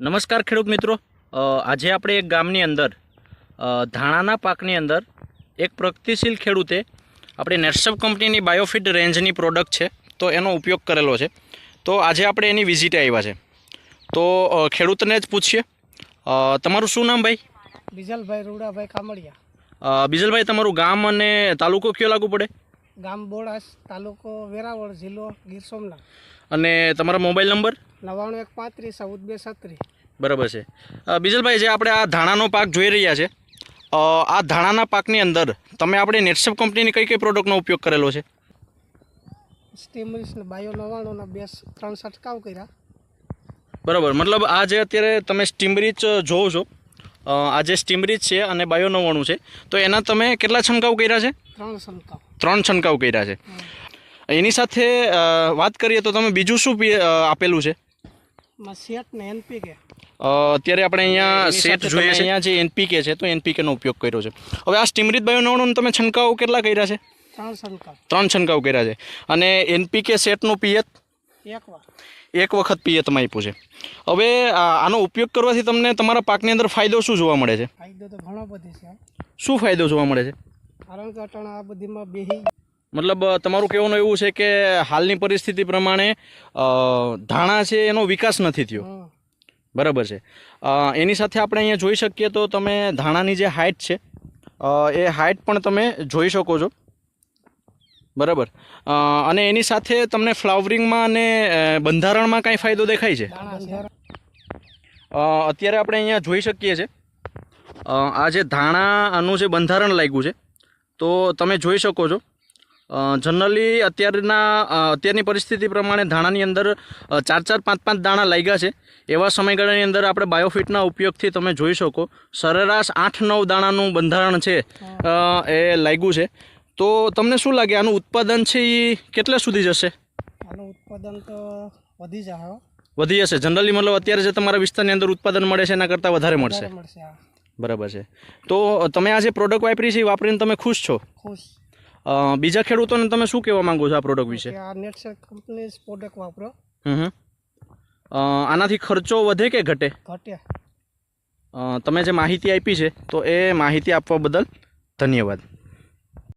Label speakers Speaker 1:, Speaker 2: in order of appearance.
Speaker 1: નમસ્કાર ખેડૂત મિત્રો. આજે આપણે એક ગામની અંદર ધાણાના પાકની અંદર એક પ્રગતિશીલ ખેડૂતે આપણે નેટસપ કંપનીની બાયોફિટ રેન્જની પ્રોડક્ટ છે તો એનો ઉપયોગ કરેલો છે. તો આજે આપણે એની વિઝિટે આવ્યા છે. તો ખેડૂતને જ પૂછીએ. તમારું શું નામ ભાઈ?
Speaker 2: બીજલભાઈ રૂડાભાઈ
Speaker 1: કામડિયા બીજલભાઈ તમારું ગામ અને તાલુકો કયો લાગુ પડે?
Speaker 2: ગામ બોડાસ તાલુકો વેરાવળ જિલ્લો ગીર સોમનાથ.
Speaker 1: અને તમારો મોબાઈલ નંબર?
Speaker 2: નવ્વાણું એક પાંત્રીસ ચૌદ બે છત્રીસ.
Speaker 1: બરાબર છે. બીજલભાઈ જે આપણે આ ધાણાનો પાક જોઈ રહ્યા છે આ ધાણાના પાકની અંદર તમે આપણે નેટસેપ કંપનીની કઈ કઈ પ્રોડક્ટનો ઉપયોગ કરેલો છે?
Speaker 2: સ્ટીમરીસ ને બાયો નવ્વાણુંના બે ત્રણ છંટકાવ કર્યા.
Speaker 1: બરાબર. મતલબ આ જે અત્યારે તમે સ્ટીમરીચ જોવો છો આ જે સ્ટીમરીચ છે અને બાયો નવ્વાણું છે તો એના તમે કેટલા છંટકાવ કર્યા છે?
Speaker 2: ત્રણ છંટકાવ.
Speaker 1: ત્રણ છંટકાવ કર્યા છે. એની સાથે વાત કરીએ તો તમે બીજું શું આપેલું છે? અત્યારે આપણે અહીંયા સેટ જોઈએ છે. અહીંયા જે એનપીકે છે તો એનપીકેનો ઉપયોગ કર્યો છે. હવે આ સ્ટીમરીત બાયો તમે છંટકાવ કેટલા કર્યા છે?
Speaker 2: ત્રણ છંટકાવ.
Speaker 1: કર્યા છે. અને એનપીકે સેટનું પિયત?
Speaker 2: એક વાર
Speaker 1: એક વખત પિયતમાં આપ્યું છે. હવે આ- આનો ઉપયોગ કરવાથી તમને તમારા પાકની અંદર ફાયદો શું જોવા મળે છે?
Speaker 2: ફાયદો તો ઘણો બધો છે.
Speaker 1: શું ફાયદો જોવા મળે છે?
Speaker 2: કારણ કે અટાણા આ બધીમાં બેહી
Speaker 1: મતલબ તમારું કહેવાનું એવું છે કે હાલની પરિસ્થિતિ પ્રમાણે ધાણા છે એનો વિકાસ નથી થયો. બરાબર છે. એની સાથે આપણે અહીંયા જોઈ શકીએ તો તમે ધાણાની જે હાઇટ છે એ હાઇટ પણ તમે જોઈ શકો છો. બરાબર. અને એની સાથે તમને ફ્લાવરિંગમાં અને બંધારણમાં કાંઈ ફાયદો દેખાય છે? અત્યારે આપણે અહીંયા જોઈ શકીએ છીએ આ જે ધાણાનું જે બંધારણ લાગ્યું છે તો તમે જોઈ શકો છો. જનરલી અત્યારના અત્યારની પરિસ્થિતિ પ્રમાણે ધાણાની અંદર ચાર ચાર પાંચ પાંચ દાણા લાગ્યા છે. એવા સમયગાળાની અંદર આપણે બાયોફિટના ઉપયોગથી તમે જોઈ શકો. સરેરાશ આઠ નવ દાણાનું બંધારણ છે એ લાગ્યું છે. તો તમને શું લાગે? આનું ઉત્પાદન છે એ કેટલા સુધી જશે?
Speaker 2: આનું ઉત્પાદન તો વધી જશે
Speaker 1: વધી જશે. જનરલી મતલબ અત્યારે જે તમારા વિસ્તારની અંદર ઉત્પાદન મળે છે એના કરતાં વધારે મળશે. બરાબર છે. તો તમે આ જે પ્રોડક્ટ વાપરી છે એ વાપરીને તમે ખુશ છો?
Speaker 2: ખુશ.
Speaker 1: બીજા ખેડૂતોને તમે શું કહેવા માંગો છો આ પ્રોડક્ટ વિશે?
Speaker 2: આ નેટસેટ કંપની પ્રોડક્ટ વાપરો.
Speaker 1: હમ. આનાથી ખર્ચો વધે કે ઘટે?
Speaker 2: ઘટ્યા
Speaker 1: તમે જે માહિતી આપી છે તો એ માહિતી આપવા બદલ ધન્યવાદ.